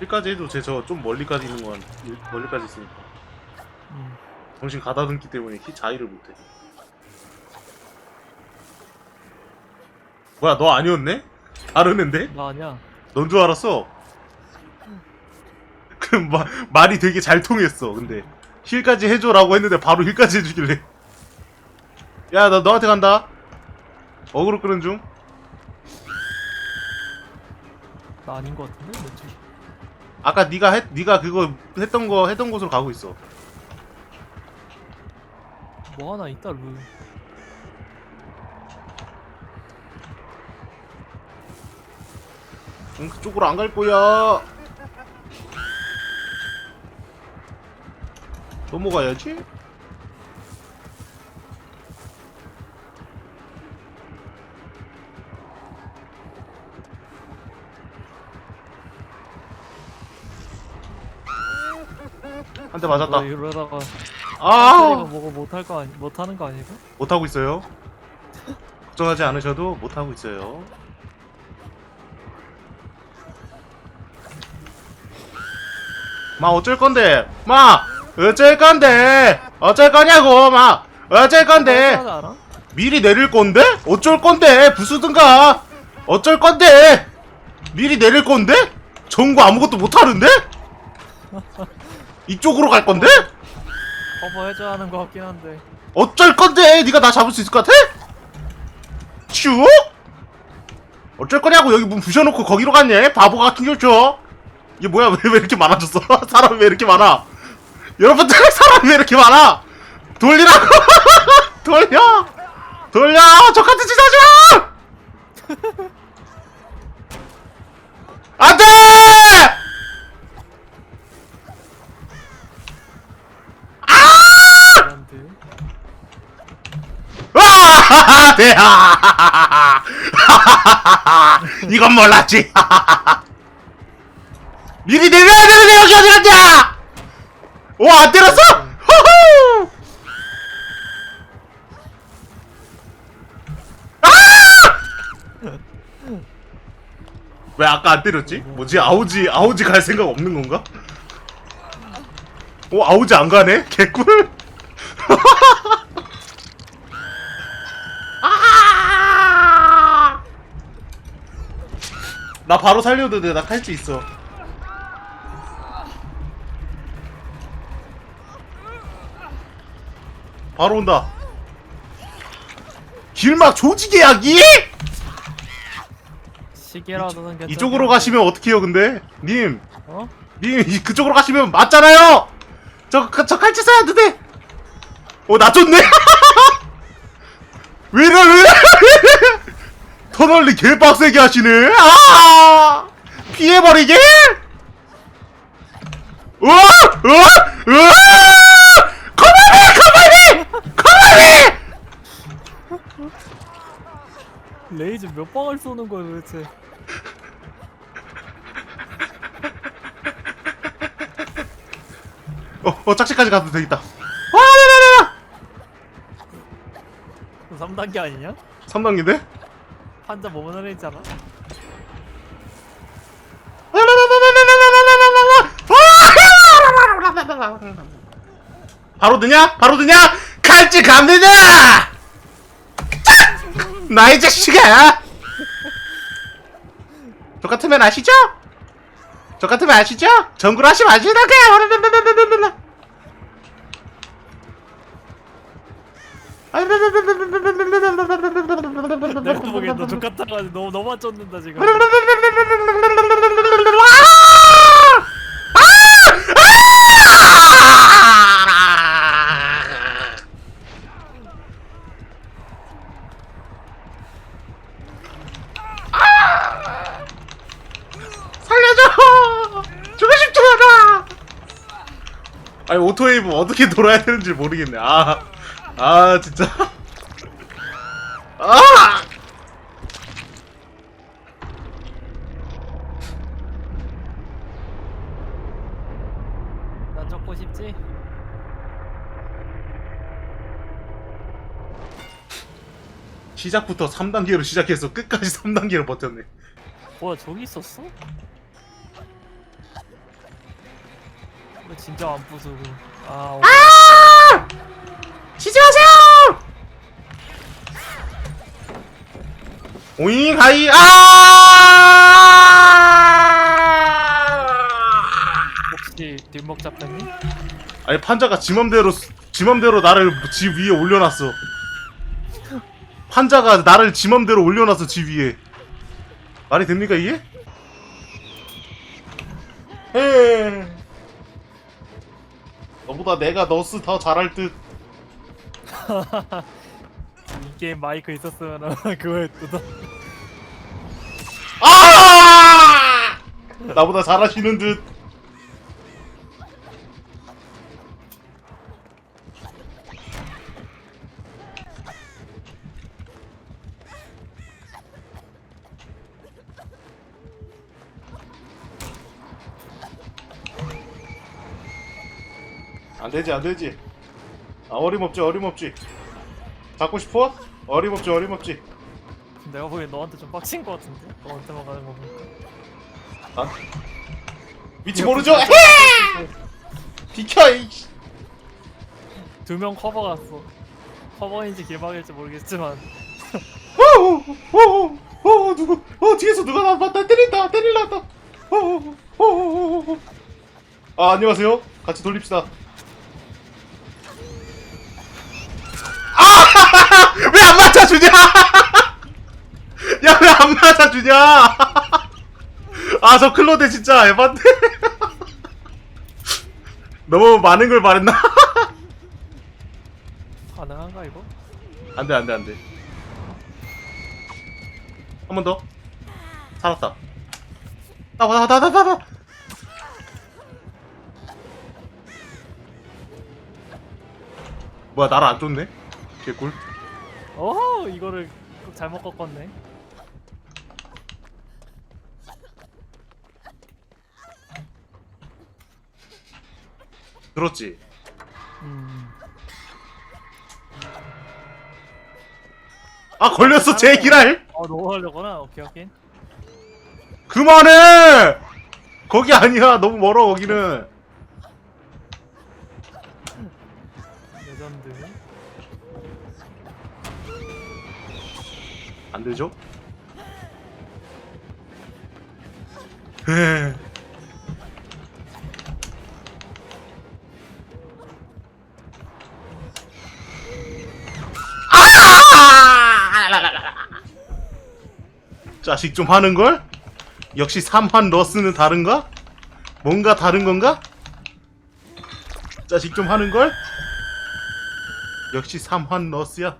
힐까지 해도 제 저 좀 멀리까지 있는 건 멀리까지 있으니까 음. 정신 가다듬기 때문에 히 자의를 못해 뭐야 너 아니었네? 다른 앤데? 나 아니야. 넌 줄 알았어 그 마, 말이 되게 잘 통했어 근데 힐까지 해줘라고 했는데 바로 힐까지 해주길래 야 나 너한테 간다 어그로 끄는 중 나 아닌 것 같은데? 뭐지? 아까 네가 했 네가 그거 했던 거 했던 곳으로 가고 있어 뭐 하나 있다, 루. 응, 그쪽으로 안 갈 거야. 넘어가야지. 한 대 맞았다. 너 이러다가 아! 아, 뭐고 못할 거 아니 못하는 거 아니고? 못 하고 있어요. 걱정하지 않으셔도 못 하고 있어요. 마 어쩔 건데? 마 어쩔 건데? 어쩔 거냐고 마 어쩔 건데? 하지 않아? 미리 내릴 건데? 어쩔 건데? 부수든가. 어쩔 건데? 미리 내릴 건데? 정구 아무것도 못 하는데? 이쪽으로 갈 건데? 커버 해줘야 하는 거 같긴 한데. 어쩔 건데? 네가 나 잡을 수 있을 것 같아? 슈? 어쩔 거냐고 여기 문 부셔놓고 거기로 갔냐? 바보 같은 교죠. 이게 뭐야? 왜, 왜 이렇게 많아졌어? 사람이 왜 이렇게 많아? 여러분들 사람이 왜 이렇게 많아? 돌리라고! 돌려! 돌려! 저 같은 짓 하지 마! 안 돼! 그런데 와! 대야! 이건 몰랐지. 미리 내려야 되는데 여기 어디 갔냐? 오, 안 때렸어? 호호! 아! 왜 아까 안 때렸지? 뭐지? 아우지, 아우지 갈 생각 없는 건가? 오, 아우지 안 가네? 개꿀? 나 바로 살려도 돼. 나탈수 있어. 바로 온다. 길막 조지게 약이? 시계라도는 괜찮. 이쪽으로 가시면 어떡해요, 근데? 님, 어? 님, 이- 그쪽으로 가시면 맞잖아요! 저, 그- 저 칼치 써야 되는데! 어, 나 쫓네? 왜 이래, 왜 이래! 터널리 개빡세게 하시네? 아! 피해버리게? 우와! 우와! 우와! 가만히! 가만히! 가만히! 레이즈 몇 방을 쏘는 거야 도대체? 어, 어, 짝지까지 가도 되겠다. 와, 라라라라! 3단계 아니냐? 3단계인데? 뭐만 하나 있잖아. 바로 드냐? 바로 드냐? 칼집 감느냐? 나이 자식아! 저 같으면 아시죠? 저 같으면 아시죠? 정글 하시면 아시다가 너무 지금. 살려줘! 싶지 않아! 아니 오토웨이브 어떻게 돌아야 되는지 모르겠네. 아, 아 진짜. 아! 난 쫓고 싶지? 시작부터 3단계로 시작해서 끝까지 3단계로 버텼네. 뭐야 저기 있었어? 이거 진짜 안 부수고. 아, 아! 치지 마세요! 오잉 하이 아! 혹시 뒷목 잡혔니? 아니 판자가 지 맘대로 지 맘대로 나를 집 위에 올려놨어. 판자가 나를 지 맘대로 올려놨어 집 위에. 말이 됩니까 이게? 에. 너보다 내가 너스 더 잘할 듯. 이 게임 마이크 있었으면 뜯어. 아! 나보다 잘하시는 듯. 안 되지, 안 되지. 아, 어림없지, 어림없지. 잡고 싶어? 어림없지, 어림없지. 내가 보기엔 너한테 좀 빡친 것 같은데? 너한테만 가는 거 보니까. 난 위치 모르죠? 에헤! 비켜 이두명 커버 갔어. 커버인지 길막일지 모르겠지만 오오오오 누구 어 뒤에서 누가 나 맞다 때린다 때릴란다 오오오오오 아 안녕하세요 같이 돌립시다 아왜 안 맞춰주냐 야 왜안 맞아주냐? 아 저 클로데 진짜 에반데? 너무 많은 걸 말했나? 가능한가 이거? 안 돼 안 돼 안 돼. 한 번 더. 살았다. 나와 나와 나와 나와. 뭐야 나를 안 쫓네? 개꿀. 어허 이거를 꼭 잘못 꺾었네. 들었지 음. 아 걸렸어 제 기랄 어 너무 하려구나. 오케이 오케이. 그만해 거기 아니야 너무 멀어 거기는 레전드. 안 되죠 에 이. 자식 좀 하는 걸? 역시 삼환 러스는 다른가? 뭔가 다른 건가? 자식 좀 하는 걸? 역시 삼환 러스야.